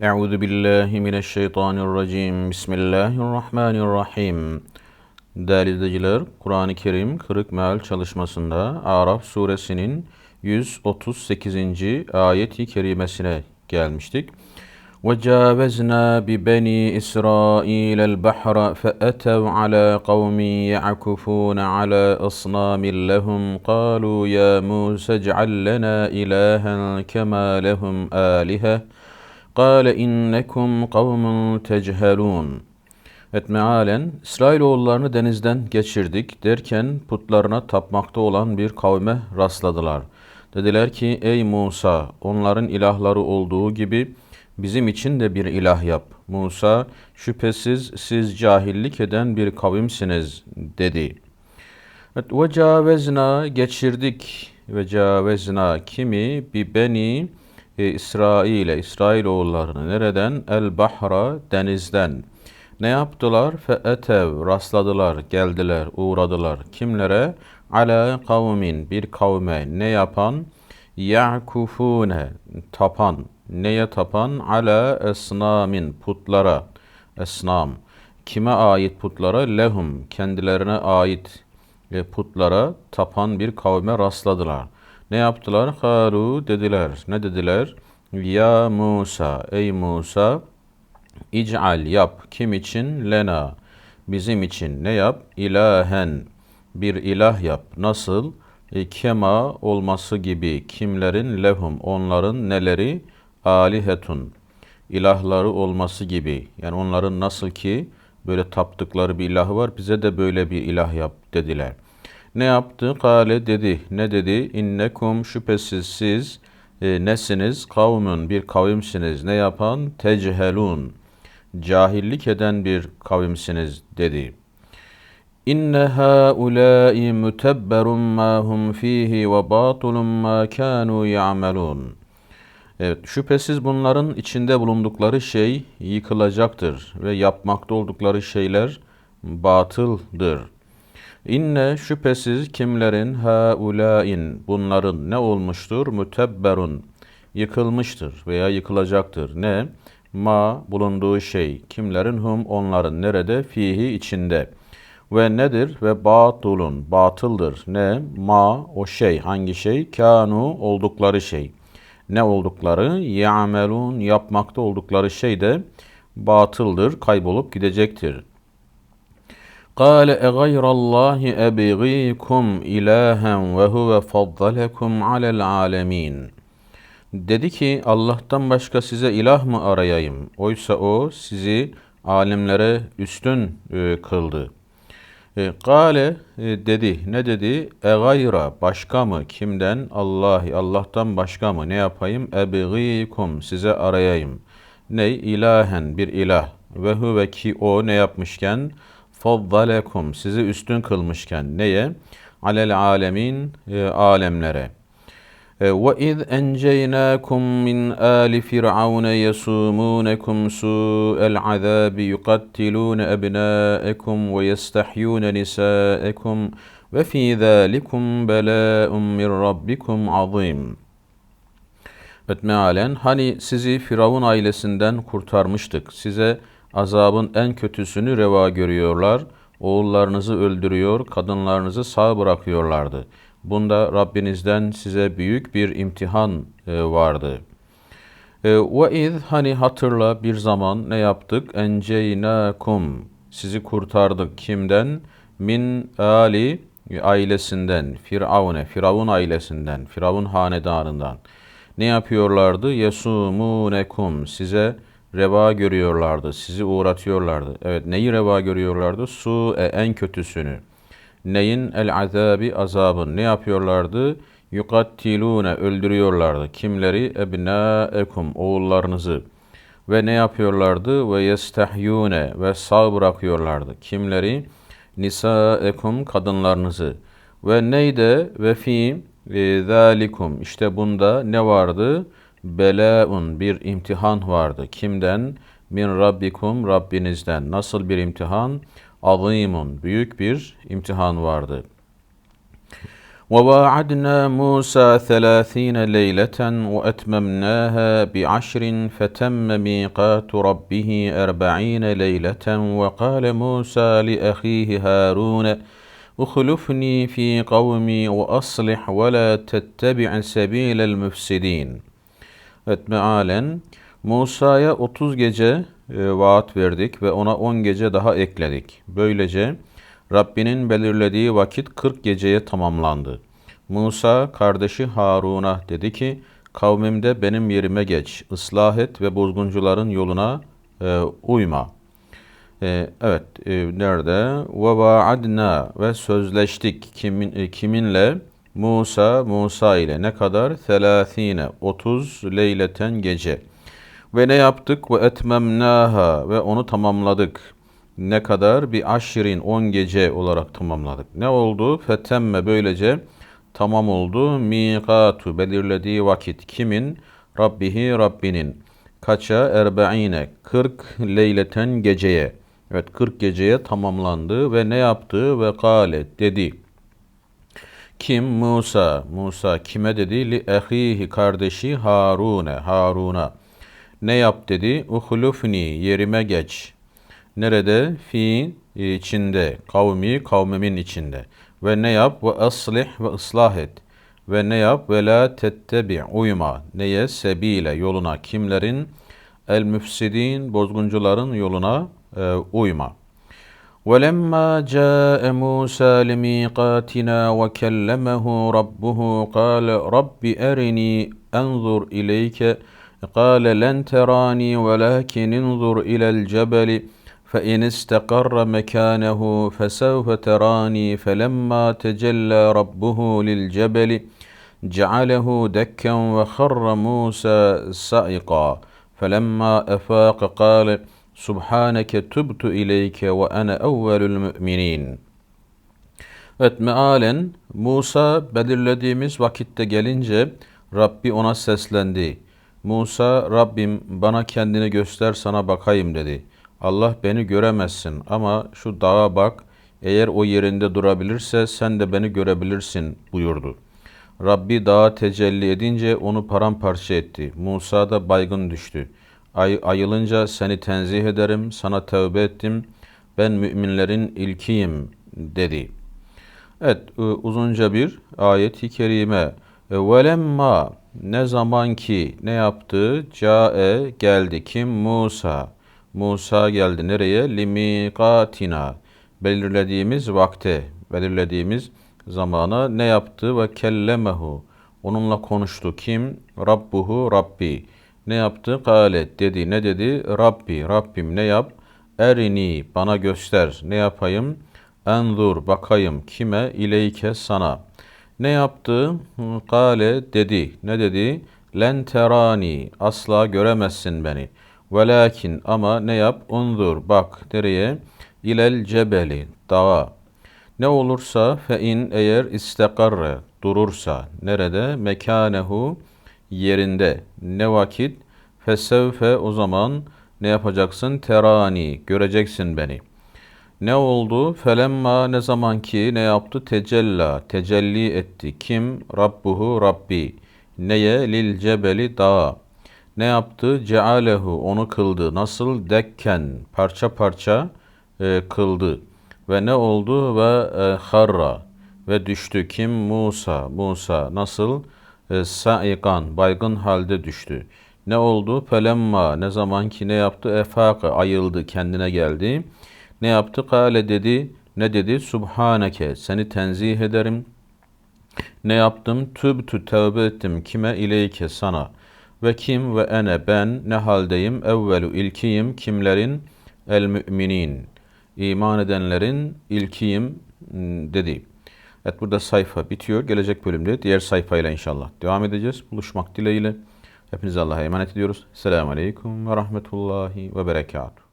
Euzu billahi mineşşeytanirracim. Bismillahirrahmanirrahim. Değerli izleyiciler, Kur'an-ı Kerim Kırık Meal çalışmasında Araf suresinin 138. ayet-i kerimesine gelmiştik. وَجَاوَزْنَا بِبَنِي إِسْرَائِيلَ الْبَحْرَ فَأَتَوْا عَلَى قَوْمٍ يَعْكُفُونَ عَلَى أَصْنَامٍ لَهُمْ قَالُوا يَا مُوسَى اجْعَل لَّنَا إِلَٰهًا كَمَا لَهُمْ آلِهَةٌ قَالَ اِنَّكُمْ قَوْمٌ تَجْهَلُونَ Evet mealen İsrailoğullarını denizden geçirdik derken putlarına tapmakta olan bir kavme rastladılar. Dediler ki ey Musa onların ilahları olduğu gibi bizim için de bir ilah yap. Musa şüphesiz siz cahillik eden bir kavimsiniz dedi. Evet, ve cavezna geçirdik ve cavezna kimi bi beni e, İsrail'e İsrailoğullarını nereden? El bahra denizden. Ne yaptılar? Fe etev rastladılar, geldiler, uğradılar. Kimlere? Ala kavmin bir kavme ne yapan? Ya'kufune tapan. Neye tapan? Ala esnamin putlara. Esnam. Kime ait putlara? Lehum kendilerine ait e, putlara tapan bir kavme rastladılar. Ne yaptılar? Haru dediler. Ne dediler? Ya Musa, ey Musa, İc'al yap. Kim için? Lena. Bizim için ne yap? İlahen. Bir ilah yap. Nasıl? E, kema olması gibi. Kimlerin? Lehum. Onların neleri? Alihetun. İlahları olması gibi. Yani onların nasıl ki böyle taptıkları bir ilahı var. Bize de böyle bir ilah yap dediler. Ne yaptı? Kale dedi. Ne dedi? İnnekum şüphesiz siz e, nesiniz? Kavmun bir kavimsiniz. Ne yapan? Techehelun. Cahillik eden bir kavimsiniz dedi. İnne haulâi mutebberun ma hum fihi ve batulun ma kanu ya'melun. Evet, şüphesiz bunların içinde bulundukları şey yıkılacaktır ve yapmakta oldukları şeyler batıldır. İnne şüphesiz kimlerin haulain bunların ne olmuştur? Mütebberun yıkılmıştır veya yıkılacaktır. Ne? Ma bulunduğu şey kimlerin hum onların nerede? Fihi içinde. Ve nedir? Ve batulun batıldır. Ne? Ma o şey hangi şey? Kanu oldukları şey. Ne oldukları? Ya'melun yapmakta oldukları şey de batıldır, kaybolup gidecektir. قال أغير الله أبغيكم إلها وهو فضلكم على العالمين Dedi ki Allah'tan başka size ilah mı arayayım? Oysa o sizi alemlere üstün e, kıldı. E, Kale e, dedi. Ne dedi? E gayra başka mı? Kimden? Allahi Allah'tan başka mı? Ne yapayım? Ebgikum size arayayım. Ne? ilahen bir ilah. Ve huve ki o ne yapmışken? Faddalekum sizi üstün kılmışken neye? Alel alemin e, alemlere. Ve iz enceynakum min ali firavun yasumunukum su'el azabi yuqattilun ebnaekum ve yestahyun nisaekum ve fi zalikum bela'un min rabbikum azim. Evet mealen hani sizi Firavun ailesinden kurtarmıştık. Size azabın en kötüsünü reva görüyorlar. Oğullarınızı öldürüyor, kadınlarınızı sağ bırakıyorlardı. Bunda Rabbinizden size büyük bir imtihan e, vardı. E, ve hani hatırla bir zaman ne yaptık? Enceynakum sizi kurtardık. Kimden? Min ali ailesinden, Firavune, Firavun ailesinden, Firavun hanedanından. Ne yapıyorlardı? Yesumunekum size reva görüyorlardı, sizi uğratıyorlardı. Evet neyi reva görüyorlardı? Su e, en kötüsünü. Neyin? El azabi azabın. Ne yapıyorlardı? Yukattilune öldürüyorlardı. Kimleri? Ebnaekum oğullarınızı. Ve ne yapıyorlardı? Ve yestehyune ve sağ bırakıyorlardı. Kimleri? Nisaekum kadınlarınızı. Ve neyde? Ve fi e, zalikum. İşte bunda ne vardı? Belaun bir imtihan vardı. Kimden? Min rabbikum Rabbinizden. Nasıl bir imtihan? Azimun büyük bir imtihan vardı. وواعدنا موسى ثلاثين ليلة وأتممناها بعشر فتم ميقات ربه أربعين ليلة وقال موسى لأخيه هارون أخلفني في قومي وأصلح ولا تتبع سبيل المفسدين Evet mealen Musa'ya 30 gece e, vaat verdik ve ona 10 gece daha ekledik. Böylece Rabbinin belirlediği vakit 40 geceye tamamlandı. Musa kardeşi Harun'a dedi ki, kavmimde benim yerime geç, ıslah et ve bozguncuların yoluna e, uyma. E, evet, e, nerede? Ve vaadna ve sözleştik kimin e, kiminle? Musa, Musa ile ne kadar? Selasine, 30 leyleten gece. Ve ne yaptık? Ve etmemnaha ve onu tamamladık. Ne kadar? Bir aşirin 10 gece olarak tamamladık. Ne oldu? Fetemme böylece tamam oldu. Mikatu belirlediği vakit kimin? Rabbihi Rabbinin. Kaça? Erbe'ine 40 leyleten geceye. Evet 40 geceye tamamlandı ve ne yaptı? Ve kale dedi. Kim? Musa. Musa kime dedi? Li ehihi kardeşi Harun'e. Harun'a. Ne yap dedi? Uhlufni yerime geç. Nerede? Fi içinde. Kavmi kavmimin içinde. Ve ne yap? Ve aslih ve ıslah et. Ve ne yap? Ve la tettebi uyma. Neye? Sebile yoluna. Kimlerin? El müfsidin bozguncuların yoluna e, uyma. ولما جاء موسى لميقاتنا وكلمه ربه قال رب أرني أنظر إليك قال لن تراني ولكن انظر إلى الجبل فإن استقر مكانه فسوف تراني فلما تجلى ربه للجبل جعله دكا وخر موسى صعقا فلما أفاق قال Subhaneke tubtu ileyke ve ene evvelül müminin. Evet mealen Musa belirlediğimiz vakitte gelince Rabbi ona seslendi. Musa Rabbim bana kendini göster sana bakayım dedi. Allah beni göremezsin ama şu dağa bak eğer o yerinde durabilirse sen de beni görebilirsin buyurdu. Rabbi dağa tecelli edince onu paramparça etti. Musa da baygın düştü.'' Ay, ayılınca seni tenzih ederim, sana tövbe ettim, ben müminlerin ilkiyim dedi. Evet uzunca bir ayet-i kerime. Velemma ne zaman ki ne yaptı? Cae geldi. Kim? Musa. Musa geldi. Nereye? Limikatina. Belirlediğimiz vakte, belirlediğimiz zamana ne yaptı? Ve kellemehu. Onunla konuştu. Kim? Rabbuhu Rabbi. Ne yaptı? Kale dedi. Ne dedi? Rabbi, Rabbim ne yap? Erini, bana göster. Ne yapayım? Enzur, bakayım. Kime? İleyke sana. Ne yaptı? Kale dedi. Ne dedi? Len terani, asla göremezsin beni. Velakin ama ne yap? Unzur, bak. Nereye? İlel cebeli, dağa. Ne olursa fe in eğer istekarre, durursa. Nerede? Mekanehu, yerinde. Ne vakit? Fesevfe o zaman ne yapacaksın? Terani, göreceksin beni. Ne oldu? Felemma ne zaman ki ne yaptı? Tecella, tecelli etti. Kim? Rabbuhu Rabbi. Neye? Lil cebeli dağa. Ne yaptı? Cealehu, onu kıldı. Nasıl? Dekken, parça parça e, kıldı. Ve ne oldu? Ve e, harra, ve düştü. Kim? Musa. Musa nasıl? E, saikan, baygın halde düştü. Ne oldu? Felemma ne zaman ki ne yaptı? Efaka ayıldı, kendine geldi. Ne yaptı? Kale dedi. Ne dedi? Subhaneke seni tenzih ederim. Ne yaptım? Tübtü tövbe ettim. Kime? İleyke sana. Ve kim ve ene ben ne haldeyim? Evvelu ilkiyim. Kimlerin? El müminin. İman edenlerin ilkiyim dedi. Evet burada sayfa bitiyor. Gelecek bölümde diğer sayfayla inşallah devam edeceğiz. Buluşmak dileğiyle. Hepinize Allah'a emanet ediyoruz. Selamun Aleyküm ve Rahmetullahi ve Berekatuhu.